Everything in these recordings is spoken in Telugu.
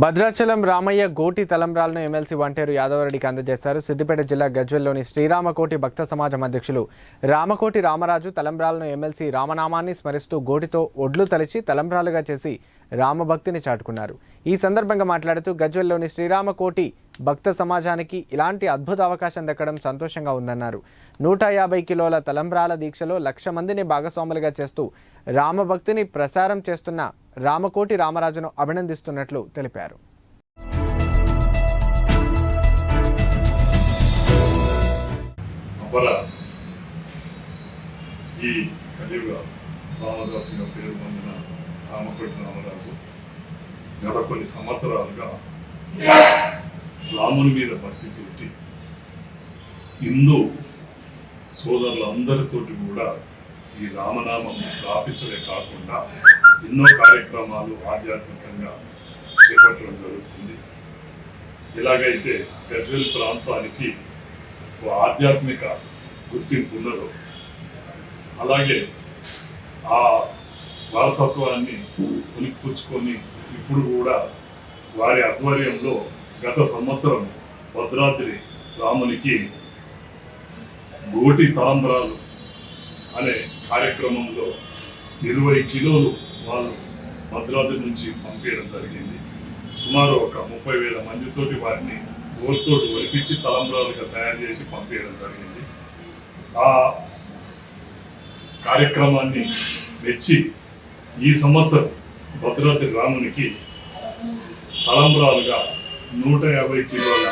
భద్రాచలం రామయ్య గోటి తలంబ్రాలను ఎమ్మెల్సీ వంటేరు యాదవరెడ్డికి అందజేశారు. సిద్దిపేట జిల్లా గజ్వెల్లోని శ్రీరామకోటి భక్త సమాజం అధ్యక్షులు రామకోటి రామరాజు తలంబ్రాలను ఎమ్మెల్సీ రామనామాన్ని స్మరిస్తూ గోటితో ఒడ్లు తలిచి తలంబ్రాలుగా చేసి రామభక్తిని చాటుకున్నారు. ఈ సందర్భంగా మాట్లాడుతూ గజ్వెల్లోని శ్రీరామకోటి భక్త సమాజానికి ఇలాంటి అద్భుత అవకాశం దక్కడం సంతోషంగా ఉందన్నారు. నూట యాభై కిలోల తలంబ్రాల దీక్షలో లక్ష మందిని భాగస్వాములుగా చేస్తూ రామభక్తిని ప్రసారం చేస్తున్న రామకోటి రామరాజును అభినందిస్తున్నట్లు తెలిపారు. ఈ కలియుగ పేరు పొందిన రామకోటి రామరాజు గత కొన్ని సంవత్సరాలుగా రాముని మీద భక్తితోటి హిందూ సోదరులందరితోటి కూడా ఈ రామనామం రాపించడే కాకుండా ఎన్నో కార్యక్రమాలు ఆధ్యాత్మికంగా చేపట్టడం జరుగుతుంది. ఎలాగైతే గజ్వెల్ ప్రాంతానికి ఒక ఆధ్యాత్మిక గుర్తింపు ఉన్నదో అలాగే ఆ వారసత్వాన్ని పుచ్చుకొని ఇప్పుడు కూడా వారి ఆధ్వర్యంలో గత సంవత్సరం భద్రాద్రి రామునికి గోటి తాంబ్రాలు అనే కార్యక్రమంలో ఇరవై కిలోలు వాళ్ళు భద్రాద్రి నుంచి పంపించడం జరిగింది. సుమారు ఒక ముప్పై వేల మందితోటి వారిని గోల్తోటి ఒలిపించి తలంబ్రాలుగా తయారు చేసి పంపించడం జరిగింది. ఆ కార్యక్రమాన్ని మెచ్చి ఈ సంవత్సరం భద్రాద్రి రామునికి తలంబ్రాలుగా నూట యాభై కిలోల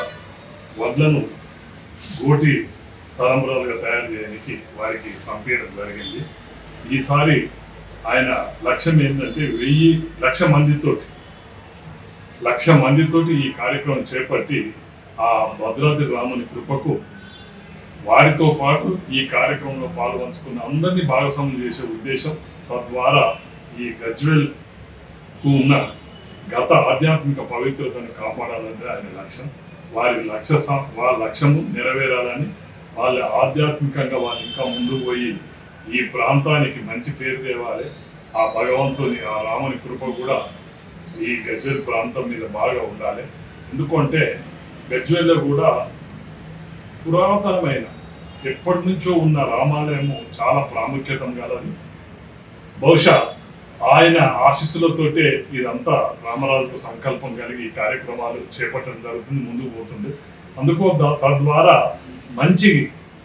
వడ్లను గోటి తలంబరాలుగా తయారు చేయడానికి వారికి పంపించడం జరిగింది. ఈసారి ఆయన లక్ష్యం ఏంటంటే వెయ్యి లక్ష మందితోటి లక్ష మందితోటి ఈ కార్యక్రమం చేపట్టి ఆ భద్రాద్రి రాముని కృపకు వారితో పాటు ఈ కార్యక్రమంలో పాల్పంచుకున్న అందరినీ భాగస్వామ్యం చేసే ఉద్దేశం తద్వారా ఈ గజ్వెల్కు ఉన్న గత ఆధ్యాత్మిక పవిత్రతను కాపాడాలంటే ఆయన లక్ష్యం. వారి లక్ష్య వారి లక్ష్యము నెరవేరాలని వాళ్ళ ఆధ్యాత్మికంగా వాళ్ళు ఇంకా ముందుకు పోయి ఈ ప్రాంతానికి మంచి పేరు తేవాలి. ఆ భగవంతుని ఆ రాముని కృప కూడా ఈ గజ్వేల్ ప్రాంతం మీద బాగా ఉండాలి. ఎందుకంటే గజ్వేల్లో కూడా పురాతనమైన ఎప్పటి నుంచో ఉన్న రామాలయము చాలా ప్రాముఖ్యత కలది బహుశా ఆయన ఆశీస్సులతోటే ఇదంతా రామరాజుకు సంకల్పం కలిగి ఈ కార్యక్రమాలు చేపట్టడం జరుగుతుంది ముందుకు పోతుంది. అందుకు తద్వారా మంచి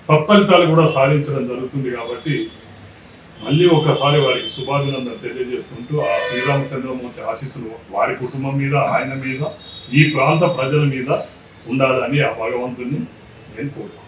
సత్ఫలితాలు కూడా సాధించడం జరుగుతుంది కాబట్టి మళ్ళీ ఒకసారి వారికి శుభాభినందనలు తెలియజేసుకుంటూ ఆ శ్రీరామచంద్రమూర్తి ఆశీస్సులు వారి కుటుంబం మీద ఆయన మీద ఈ ప్రాంత ప్రజల మీద ఉండాలని ఆ భగవంతుని నేను కోరుకుంటున్నాను.